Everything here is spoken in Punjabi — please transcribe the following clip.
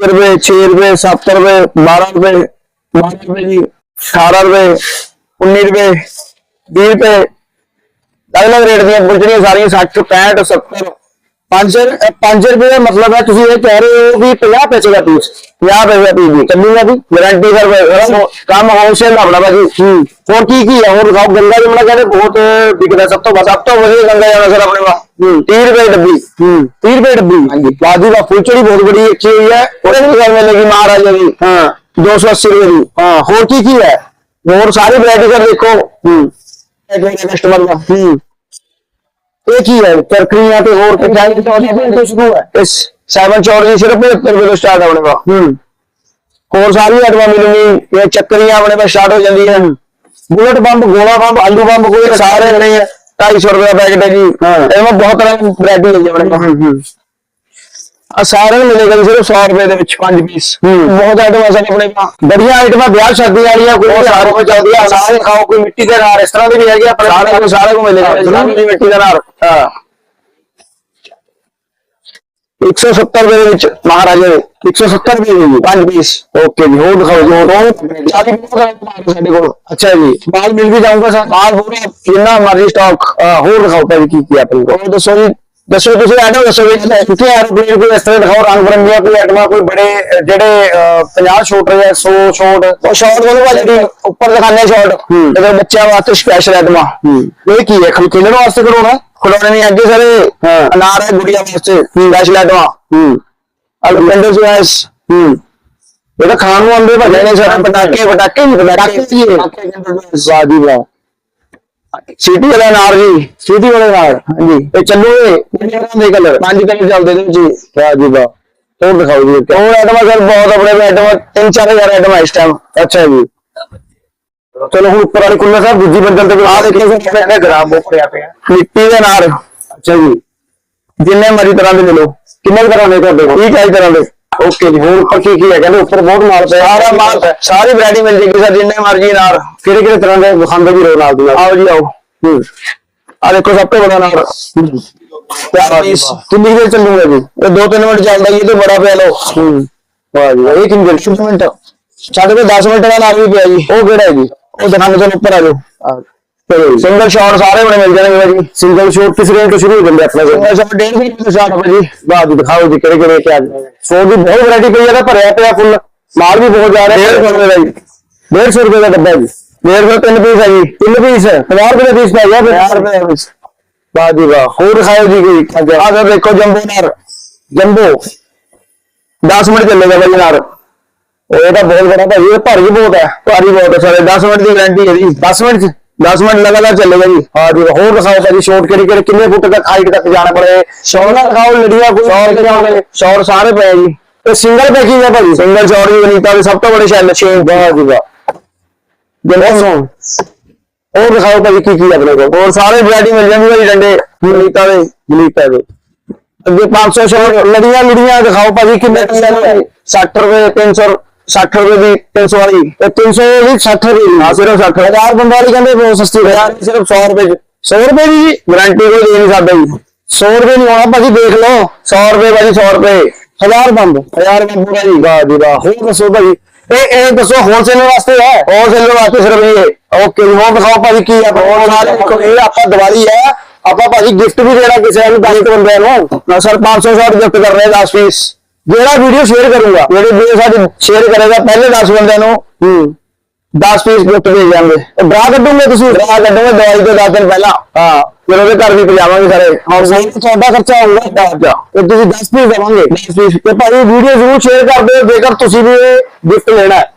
रुपए छह रुपए सत्तर रुपए बारह रुपए बारह रुपए जी अठारह रुपए उन्नी रुपए बीस रुपए अलग अलग रेट दी बुलचड़ियां सारियां सठ पैंठ सत्तर 5 5 ਰੁਪਏ ਦਾ ਮਤਲਬ ਹੈ ਤੁਸੀਂ ਇਹ ਕਹਿ ਰਹੇ ਹੋ ਵੀ 50 ਪੈਸੇ ਦਾ ਪੀਸ 50 ਪੈਸੇ ਦਾ ਪੀਸ ਜੀ ਚੱਲੂਗਾ ਜੀ ਗਾਰੰਟੀ ਸਰ ਸਾਰਾ ਕੰਮ ਹੋਲਸੇਲ ਦਾ ਆਪਣਾ ਭਾਜੀ ਹੂੰ ਹੋਰ ਕੀ ਕੀ ਹੈ ਹੋਰ ਦਿਖਾਓ ਗੰਗਾ ਜਮਨਾ ਕਹਿੰਦੇ ਬਹੁਤ ਵਿਕਦਾ ਸਭ ਤੋਂ ਵੱਧ ਸਭ ਤੋਂ ਵਧੀਆ ਗੰਗਾ ਜਮਨਾ ਸਰ ਆਪਣੇ ਵਾ 30 ਰੁਪਏ ਡੱਬੀ ਹੂੰ 30 ਰੁਪਏ ਡੱਬੀ ਹਾਂਜੀ ਬਾਜੀ ਦਾ ਫੁੱਲਚੜੀ ਬਹੁਤ ਬੜੀ ਅੱਛੀ ਹੋਈ ਹੈ ਉਹਦੇ ਵੀ ਗੱਲ ਮਿਲੇਗੀ ਮਹਾਰਾਜਾ ਦੀ ਹਾਂ 280 ਰੁਪਏ ਦੀ ਹਾਂ ਹੋਰ ਕੀ ਕੀ ਹੈ ਹੋਰ ਸਾਰੀ ਵੈਰਾਈਟੀ ਸਰ ਦੇਖੋ ਹੂੰ ਇੱਕ ਮਿੰਟ ਕਸਟਮਰ ਦਾ ਹੂੰ ਇਹ ਕੀ ਹੈ? ਤਰਕਰੀਆਂ ਤੇ ਹੋਰ ਕਿੰਨਾ ਤੋਂ ਸ਼ੁਰੂ ਹੈ? ਇਸ 7 ਚੌੜ ਸਿਰਫ 75 ਰੁਪਏ ਤੋਂ ਸਟਾਰਟ ਹੋਣੇ ਵਾ ਹੂੰ। ਹੋਰ ਸਾਰੀ ਆਈਟਮਾਂ ਮਿਲੂਗੀ ਇਹ ਚੱਕਰੀਆਂ ਆਪਣੇ ਪਾਸ ਸਟਾਰਟ ਹੋ ਜਾਂਦੀਆਂ। ਬੁਲਟ ਬੰਬ ਗੋਲਾ ਬੰਬ ਆਲੂ ਬੰਬ ਕੋਈ ਸਾਰੇ ਜਿਹੜੇ ਆ। 250 ਰੁਪਏ ਦਾ ਪੈਕਟ ਹੈ ਜੀ। ਇਹમાં ਬਹੁਤ ਤਰ੍ਹਾਂ ਦੀ ਵੈਰਾਈਟੀ ਹੈ ਜੀ ਆਪਣੇ ਕੋਲ। ਆ ਸਾਰੇ ਨੂੰ ਮਿਲੇਗਾ ਜੀ ਸਿਰਫ 100 ਰੁਪਏ ਦੇ ਵਿੱਚ 5 ਪੀਸ ਬਹੁਤ ਆਈਟਮਾਂ ਸਨ ਆਪਣੇ ਕੋਲ। ਬੜੀਆਂ ਆਈਟਮਾਂ ਵਿਆਹ ਸ਼ਾਦੀ ਵਾਲੀਆਂ ਕੋਈ ਸਾਰੇ ਕੋ ਚੱਲਦੀ ਆ ਸਾਰੇ ਖਾਓ ਕੋਈ ਮਿੱਟੀ ਦੇ ਨਾਲ ਇਸ ਤਰ੍ਹਾਂ ਦੇ ਵੀ ਹੈਗੇ ਆਪਣੇ ਸਾਰੇ ਕੋ ਸਾਰੇ ਕੋ ਮਿਲੇਗਾ ਇਸਲਾਮੀ ਦੀ ਮਿੱਟੀ ਦੇ ਨਾਲ ਹਾਂ। 170 ਰੁਪਏ ਦੇ ਵਿੱਚ ਮਹਾਰਾਜਾ ਦੇ 170 ਰੁਪਏ ਦੇ ਜੀ 5 ਪੀਸ ਓਕੇ ਜੀ ਹੋਰ ਦਿਖਾਓ ਜੀ ਹੋਰ। ਹੋਰ ਸਾਡੀ ਬਹੁਤ ਆਈਟਮਾਂ ਸਾਡੇ ਕੋਲ। ਅੱਛਾ ਜੀ। ਮਾਲ ਮਿਲ ਵੀ ਜਾਊਗਾ ਸਰ। ਮਾਲ ਹੋਰ ਹੈ, ਜਿੰਨਾ ਮਰਜ਼ੀ ਸਟਾਕ ਹੋਰ ਦਿਖਾਓ ਭਾਈ ਕੀ ਕੀ ਆਪਣੇ ਕੋਲ। ਉਹ ਦੱਸੋ ਜੀ। ਦੱਸੋ ਤੁਸੀਂ ਆਇਟਮ ਦੱਸੋ ਵੀ ਕਿੱਥੇ ਐਰੋਪਲੇਨ ਕੋਈ ਇਸ ਤਰ੍ਹਾਂ ਦਿਖਾਓ ਰੰਗ ਬਰੰਗੀਆਂ ਕੋਈ ਆਈਟਮਾਂ ਕੋਈ ਬੜੇ ਜਿਹੜੇ ਅਹ, 50 ਸ਼ੋਟ ਜਾਂ 100 ਸ਼ੋਟ ਉਹ ਸ਼ਾਰਟ ਵਾਲੇ ਵਾਲੀ ਜਿਹੜੀ ਉੱਪਰ ਦਿਖਾਣੇ ਸ਼ਾਰਟ ਤੇ ਬੱਚਿਆਂ ਵਾਸਤੇ ਸਪੈਸ਼ਲ ਆਈਟਮਾਂ ਇਹ ਕੀ ਹੈ? ਖੇਲਣ ਵਾਸਤੇ ਕਰੋਨਾ ਖਿਡੌਣੇ ਨਹੀਂ ਅੱਗੇ ਸਾਰੇ ਅਨਾਰ ਹੈ ਗੁੜੀਆਂ ਵਾਸਤੇ ਸਪੈਸ਼ਲ ਆਈਟਮਾਂ ਹੂੰ। ਅਲਪੈਂਡਰ ਜੁਐਸ ਹੂੰ। ਇਹ ਤਾਂ ਖਾਣ ਨੂੰ ਆਉਂਦੇ ਭਜੇ ਨੇ ਸਾਰੇ ਪਟਾਕੇ ਪਟਾਕੇ ਨਹੀਂ ਪਟਾਕੇ ਵਾਹ ਜੀ ਵਾਹ ਸਿਟੀ ਵਾਲਾ ਨਾਰ ਜੀ ਸਿਟੀ ਵਾਲੇ ਨਾਰ ਹਾਂਜੀ। ਇਹ ਚੱਲੂਗੇ ਰੰਗ ਦੇ ਕਲਰ। ਪੰਜ ਕਲਰ ਚੱਲਦੇ ਨੇ ਜੀ। ਵਾਹ ਜੀ ਵਾਹ। ਹੋਰ ਦਿਖਾਓ ਜੀ। ਹੋਰ ਆਈਟਮਾਂ ਸਰ ਬਹੁਤ ਆਪਣੇ ਆਈਟਮਾਂ ਤਿੰਨ ਚਾਰ ਹਜ਼ਾਰ ਆਈਟਮਾਂ ਇਸ ਟਾਈਮ ਅੱਛਾ ਜੀ। ਚਲੋ ਹੁਣ ਉੱਪਰ ਵਾਲੀ ਕੁੱਲਾ ਸਾਹਿਬ ਦੂਜੀ ਬੰਦਲ ਤੇ ਆ ਦੇਖੋ ਸਰ ਆਪਣੇ ਗ੍ਰਾਮ ਬੁੱਕ ਪਿਆ। ਮਿੱਟੀ ਦੇ ਨਾਰ ਅੱਛਾ ਜੀ। ਜਿੰਨੇ ਮਰਜ਼ੀ ਤਰ੍ਹਾਂ ਦੇ ਮਿਲੋ। ਕਿੰਨੇ ਕੁ ਤਰ੍ਹਾਂ ਦੇ ਤੁਹਾਡੇ ਕੋਲ? 30 ਤਰ੍ਹਾਂ ਦੇ। ਓਕੇ ਜੀ ਹੋਰ ਉੱਪਰ ਕੀ ਕੀ ਹੈ ਕਹਿੰਦੇ ਉੱਪਰ ਬਹੁਤ ਮਾਲ ਪਿਆ। ਸਾਰਾ ਮਾਲ ਸਾਰੀ ਵੈਰਾਈਟੀ ਮਿਲ ਜੇਗੀ ਸਰ ਜਿੰਨੇ ਮਰਜ਼ੀ ਨਾਰ ਕਿਹੜੇ ਕਿਹੜੇ ਤਰ੍ਹਾਂ ਦੇ ਵਿਖਾਉਂਦੇ ਵੀ ਰਹੋ ਨਾਲ ਦੀ ਨਾਲ। ਆਓ ਜੀ ਆਓ। ਹੂੰ। ਆ ਦੇਖੋ ਸਭ ਤੋਂ ਬੜਾ ਪੀਸ। ਕਿੰਨੀ ਦੇਰ ਚੱਲੂਗਾ ਜੀ? ਇਹ 2-3 ਮਿੰਟ ਚੱਲਦਾ ਜੀ ਇਹ ਤੋਂ ਬੜਾ ਪਿਆ ਹੂੰ। ਵਾਹ ਜੀ ਇਹ ਕਿੰਨੀ ਦੇਰ? 6 ਮਿੰਟ। ਸਾਡੇ ਕੋਲ 10 ਮਿੰਟ ਦਾ ਨਾਰ ਵੀ ਪਿਆ ਜੀ। ਉਹ ਕਿਹੜਾ ਹੈ ਜੀ? ਉਹ ਦਿਖਾਣੇ ਤੋਂ ਉੱਪਰ ਆ ਜਾਓ। ਸਿੰਗਲ ਸ਼ਾਟ ਸਾਰੇ ਬਣੇ ਮਿਲ ਜਾਣਗੇ ਜੀ ਸਿੰਗਲ ਸ਼ਾਟ ਕਿਸ ਰੇਂਜ ਤੋਂ ਸ਼ੁਰੂ ਹੋ ਜਾਂਦੇ ਆਪਣੇ ਕੋਲ ਸਿੰਗਲ ਸ਼ਾਟ 1.5 ਤੋਂ ਸਟਾਰਟ ਹੋ ਜੀ ਬਾਅਦ ਦਿਖਾਓ ਜੀ ਕਿਹੜੇ ਕਿਹੜੇ ਕਿਆ ਸੋ ਦੀ ਬਹੁਤ ਵੈਰਾਈਟੀ ਪਈ ਹੈ ਤਾਂ ਭਰਿਆ ਪਿਆ ਫੁੱਲ ਮਾਲ ਵੀ ਬਹੁਤ ਜਾ ਰਿਹਾ 150 ਰੁਪਏ ਦਾ ਜੀ 150 ਰੁਪਏ ਦਾ ਡੱਬਾ ਜੀ 150 ਤਿੰਨ ਪੀਸ ਹੈ ਜੀ ਤਿੰਨ ਪੀਸ 50 ਰੁਪਏ ਦਾ ਪੀਸ ਪੈ ਗਿਆ 50 ਰੁਪਏ ਦਾ ਪੀਸ ਵਾਹ ਜੀ ਵਾਹ ਹੋਰ ਦਿਖਾਓ ਜੀ ਕੋਈ ਆ ਜਾ ਦੇਖੋ ਜੰਬੋ ਨਾਰ ਜੰਬੋ 10 ਮਿੰਟ ਚੱਲੇਗਾ ਬਾਈ ਨਾਰ ਉਹ ਇਹ ਤਾਂ ਬਹੁਤ ਬੜਾ ਭਾਈ ਇਹ ਭਾਰੀ ਬਹੁਤ ਹੈ ਭਾਰੀ ਬਹੁਤ ਹੈ ਸਾਰੇ 10 ਮਿੰਟ ਦੀ ਗਾਰੰਟੀ ਹੈ ਜੀ 10 ਮਿੰਟ ਚ 10 ਮਿੰਟ ਲਗਾਤਾਰ ਚੱਲੇਗਾ ਜੀ। ਹਾਂ ਜੀ ਹੋਰ ਦਿਖਾਓ ਭਾਜੀ ਸ਼ਾਰਟ ਕਿਹੜੇ ਕਿਹੜੇ ਕਿੰਨੇ ਫੁੱਟ ਤੱਕ ਹਾਈਟ ਤੱਕ ਜਾਣਾ ਪੜੇ ਸ਼ਾਰਟ ਨਾ ਦਿਖਾਓ ਲੜੀਆਂ ਕੋਈ ਸ਼ਾਰਟ ਜਾਓਗੇ ਸ਼ਾਰਟ ਸਾਰੇ ਪਏ ਜੀ। ਤੇ ਸਿੰਗਲ ਪੈਕਿੰਗ ਹੈ ਭਾਜੀ। ਸਿੰਗਲ ਸ਼ਾਰਟ ਦੀ ਵਨੀਤਾ ਦੇ ਸਭ ਤੋਂ ਬੜੇ ਸ਼ੈਲ ਛੇ ਵਾਹ ਜੀ ਵਾਹ। ਸੋ ਹੋਰ ਦਿਖਾਓ ਭਾਜੀ ਕੀ ਕੀ ਆਪਣੇ ਕੋਲ? ਹੋਰ ਸਾਰੇ ਵੈਰਾਈਟੀ ਮਿਲ ਜਾਂਦੀ ਭਾਜੀ ਡੰਡੇ। ਵਨੀਤਾ ਦੇ ਵਨੀਤਾ ਦੇ। ਅੱਗੇ 500 ਸ਼ਾਰਟ ਲੜੀਆਂ ਲੜੀਆਂ ਦਿਖਾਓ ਭਾਜੀ ਕਿੰਨੇ ਦੀ ਹੈ 60 ਰੁਪਏ। 300 60 ਰੁਪਏ ਦੀ 300 ਵਾਲੀ। ਤੇ 300 ਦੀ 60 ਰੁਪਏ ਦੀ ਹਾਂ ਸਿਰਫ 60 ਹਜ਼ਾਰ ਬੰਦਾ ਵਾਲੀ ਕਹਿੰਦੇ ਬਹੁਤ ਸਸਤੀ ਹੈ ਯਾਰ ਸਿਰਫ 100 ਰੁਪਏ ਚ 100 ਰੁਪਏ ਦੀ ਗਾਰੰਟੀ ਕੋਈ ਦੇ ਨਹੀਂ ਸਕਦਾ। ਜੀ 100 ਰੁਪਏ ਨਹੀਂ ਆਉਣਾ ਭਾਜੀ ਦੇਖ ਲਓ। 100 ਰੁਪਏ ਭਾਜੀ 100 ਰੁਪਏ। ਹਜ਼ਾਰ ਬੰਦ। ਹਜ਼ਾਰ ਬੰਦ ਪੂਰਾ ਜੀ। ਵਾਹ ਜੀ ਵਾਹ। ਹੋਰ ਦੱਸੋ ਭਾਜੀ। ਇਹ ਇਹ ਦੱਸੋ ਹੋਲਸੇਲ ਵਾਸਤੇ ਹੈ? ਹੋਲਸੇਲ ਵਾਸਤੇ ਸਿਰਫ ਇਹ। ਓਕੇ ਜੀ ਹੋਰ ਦਿਖਾਓ ਭਾਜੀ ਕੀ ਹੈ ਹੋਰ ਦੇਖੋ ਇਹ ਆਪਾਂ ਦੀਵਾਲੀ ਹੈ। ਆਪਾਂ ਭਾਜੀ ਗਿਫਟ ਵੀ ਦੇਣਾ ਕਿਸੇ ਨੂੰ ਦਾਇਕ ਬੰਦਿਆਂ ਨੂੰ। ਨਾ ਸਰ 500 ਸ਼ਾਟ ਗਿਫਟ ਕਰ ਰਹੇ 10 ਪੀਸ ਜਿਹੜਾ ਵੀਡੀਓ ਸ਼ੇਅਰ ਕਰੂਗਾ ਜਿਹੜੀ ਵੀਡੀਓ ਸਾਡੀ ਸ਼ੇਅਰ ਕਰੇਗਾ ਪਹਿਲੇ 10 ਬੰਦਿਆਂ ਨੂੰ ਹੂੰ। 10 ਪੀਸ ਗਿਫਟ ਦੇ ਜਾਣਗੇ। ਡਰਾ ਕੱਢੋਗੇ ਤੁਸੀਂ? ਡਰਾ ਕੱਢੋਗੇ ਦਵਾਈ ਤੋਂ 10 ਦਿਨ ਪਹਿਲਾਂ। ਹਾਂ। ਫਿਰ ਉਹਦੇ ਘਰ ਵੀ ਪਜਾਵਾਂਗੇ ਸਾਰੇ। ਹੁਣ ਸਹੀ ਤੁਹਾਡਾ ਖਰਚਾ ਹੋਊਗਾ ਦਾ। ਤੇ ਤੁਸੀਂ 10 ਪੀਸ ਦੇਵਾਂਗੇ। 10 ਪੀਸ ਤੇ ਭਾਜੀ ਵੀਡੀਓ ਜ਼ਰੂਰ ਸ਼ੇਅਰ ਕਰ ਦਿਓ ਜੇਕਰ ਤੁਸੀਂ ਵੀ ਇਹ ਗਿਫਟ ਲੈਣਾ ਹੈ।